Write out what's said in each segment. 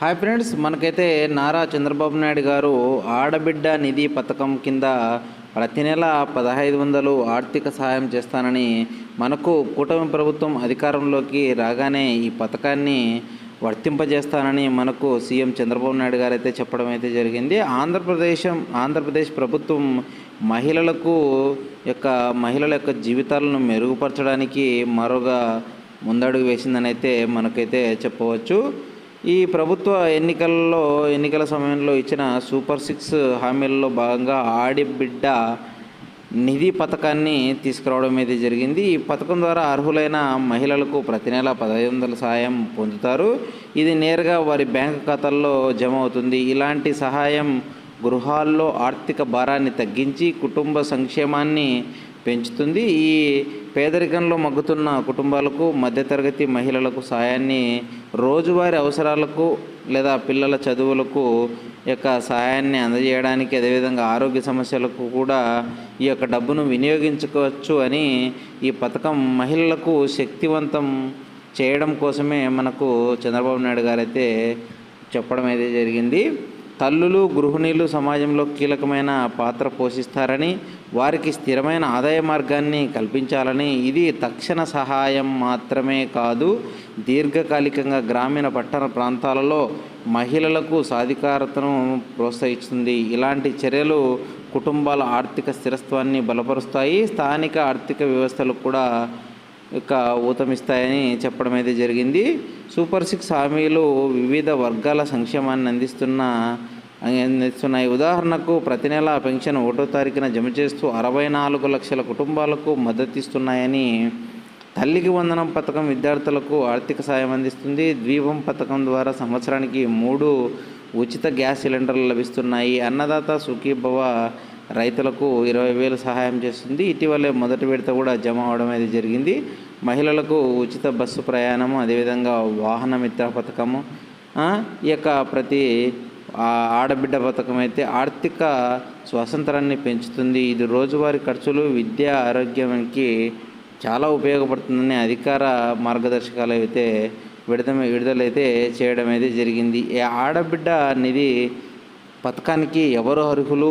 Hi friends మనకైతే నారా చంద్రబాబు నాయుడు గారు ఆడబిడ్డ నిధి పథకం కింద ప్రతి నెల పదహైదు వందలు ఆర్థిక సహాయం చేస్తానని మనకు కూటమి ప్రభుత్వం అధికారంలోకి రాగానే ఈ పథకాన్ని వర్తింపజేస్తానని మనకు సీఎం చంద్రబాబు నాయుడు గారు అయితే చెప్పడం అయితే జరిగింది. ఆంధ్రప్రదేశ్ ఆంధ్రప్రదేశ్ ప్రభుత్వం మహిళలకు యొక్క మహిళల యొక్క జీవితాలను మెరుగుపరచడానికి మరోగా ముందడుగు వేసిందని అయితే మనకైతే చెప్పవచ్చు. ఈ ప్రభుత్వ ఎన్నికల్లో ఎన్నికల సమయంలో ఇచ్చిన సూపర్ సిక్స్ హామీల్లో భాగంగా ఆడిబిడ్డ నిధి పథకాన్ని తీసుకురావడం అయితే జరిగింది. ఈ పథకం ద్వారా అర్హులైన మహిళలకు ప్రతి నెల పదహైదు వందల సహాయం పొందుతారు. ఇది నేరుగా వారి బ్యాంక్ ఖాతాల్లో జమ అవుతుంది. ఇలాంటి సహాయం గృహాల్లో ఆర్థిక భారాన్ని తగ్గించి కుటుంబ సంక్షేమాన్ని పెంచుతుంది. ఈ పేదరికంలో మగ్గుతున్న కుటుంబాలకు మధ్యతరగతి మహిళలకు సాయాన్ని రోజువారి అవసరాలకు లేదా పిల్లల చదువులకు యొక్క సహాయాన్ని అందజేయడానికి అదేవిధంగా ఆరోగ్య సమస్యలకు కూడా ఈ యొక్క డబ్బును వినియోగించుకోవచ్చు అని ఈ పథకం మహిళలకు శక్తివంతం చేయడం కోసమే మనకు చంద్రబాబు నాయుడు గారు అయితే చెప్పడం అయితే జరిగింది. తల్లులు గృహిణీలు సమాజంలో కీలకమైన పాత్ర పోషిస్తారని వారికి స్థిరమైన ఆదాయ మార్గాన్ని కల్పించాలని ఇది తక్షణ సహాయం మాత్రమే కాదు దీర్ఘకాలికంగా గ్రామీణ పట్టణ ప్రాంతాలలో మహిళలకు సాధికారతను ప్రోత్సహిస్తుంది. ఇలాంటి చర్యలు కుటుంబాల ఆర్థిక స్థిరత్వాన్ని బలపరుస్తాయి స్థానిక ఆర్థిక వ్యవస్థలు కూడా యొక్క ఊతమిస్తాయని చెప్పడం అయితే జరిగింది. సూపర్ సిక్స్ హామీలు వివిధ వర్గాల సంక్షేమాన్ని అందిస్తున్న అందిస్తున్నాయి. ఉదాహరణకు ప్రతి నెల పెన్షన్ ఒకటో తారీఖున జమ చేస్తూ అరవై నాలుగు లక్షల కుటుంబాలకు మద్దతిస్తున్నాయని తల్లికి వందనం పథకం విద్యార్థులకు ఆర్థిక సాయం అందిస్తుంది. ద్వీపం పథకం ద్వారా సంవత్సరానికి మూడు ఉచిత గ్యాస్ సిలిండర్లు లభిస్తున్నాయి. అన్నదాత సుఖీభవ రైతులకు ఇరవై వేలు సహాయం చేస్తుంది. ఇటీవలే మొదటి విడత కూడా జమ అవడం అనేది జరిగింది. మహిళలకు ఉచిత బస్సు ప్రయాణము అదేవిధంగా వాహన మిత్ర పథకము ఈ యొక్క ప్రతి ఆడబిడ్డ పథకం అయితే ఆర్థిక స్వాతంత్రాన్ని పెంచుతుంది. ఇది రోజువారీ ఖర్చులు విద్య ఆరోగ్యానికి చాలా ఉపయోగపడుతుందని అధికార మార్గదర్శకాలు అయితే విడుదల విడుదలైతే చేయడం అయితే జరిగింది. ఈ ఆడబిడ్డ నిధి పథకానికి ఎవరు అర్హులు?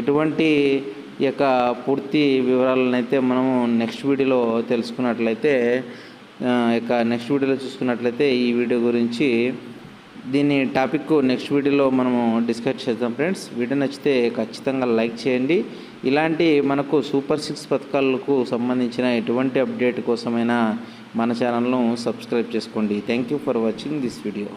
ఎటువంటి యొక్క పూర్తి వివరాలను అయితే మనము నెక్స్ట్ వీడియోలో తెలుసుకున్నట్లయితే ఇక నెక్స్ట్ వీడియోలో చూసుకున్నట్లయితే ఈ వీడియో గురించి దీని టాపిక్ నెక్స్ట్ వీడియోలో మనము డిస్కస్ చేద్దాం ఫ్రెండ్స్. వీడియో నచ్చితే ఖచ్చితంగా లైక్ చేయండి. ఇలాంటి మనకు సూపర్ సిక్స్ పథకాలకు సంబంధించిన ఎటువంటి అప్డేట్ కోసమైనా మన ఛానల్ను సబ్స్క్రైబ్ చేసుకోండి. Thank you for watching this video.